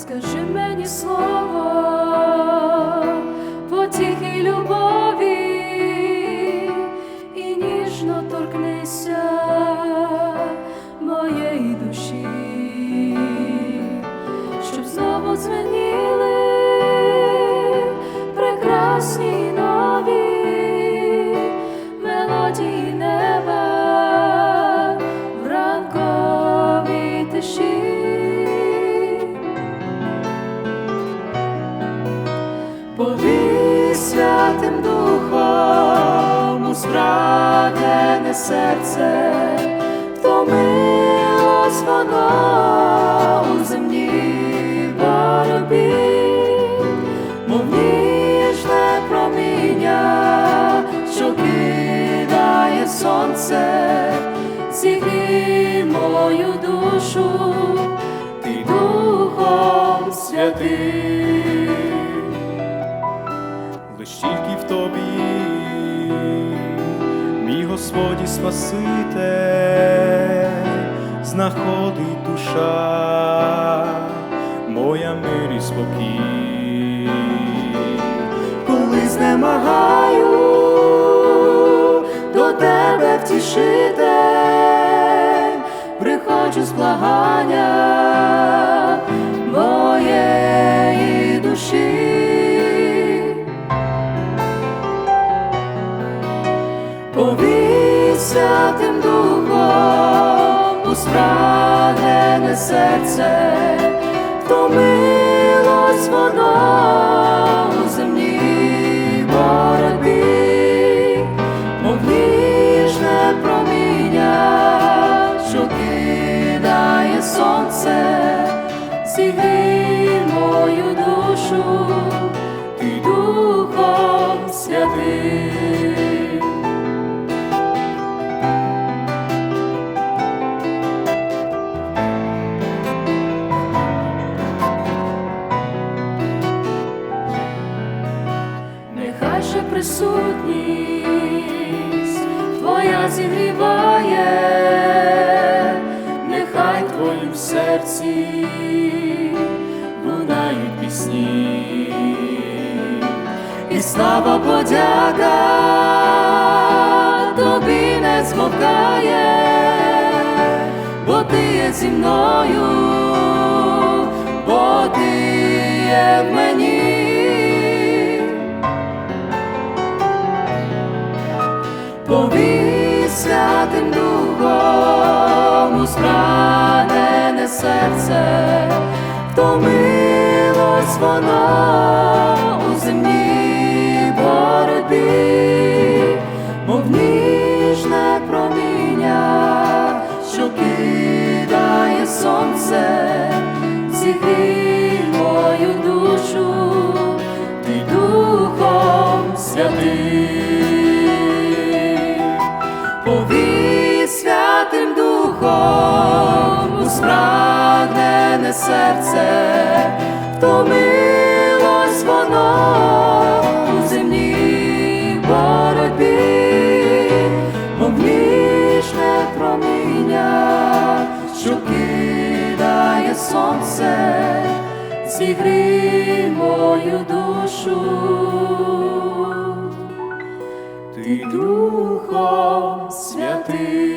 скажи мені слово, потіхи любові і ніжно торкнися моєї Повій святим духом у спрагнене серце, втомилось воно тільки в тобі, мій Господі Спаситель, знаходить душа, моя мир і спокій, коли знемагаю до тебе втішити, приходжу з благання Повій святим духом у спрагнене серце, втомилось воно у земній боротьбі, мов ніжне проміння, що кидає сонце, зігрій присутність Твоя зігріває, нехай в Твоїм серці лунають пісні, і слава подяка тобі не змовкає, бо ти є зі мною, бо ти є в мені. Повій святим духом у спрагнене серце, втомилось воно духом у спрагнене серце, втомилось воно у земній боротьбі, мов ніжне проміння, що кидає сонце, зігрій мою душу ти Духом Святим.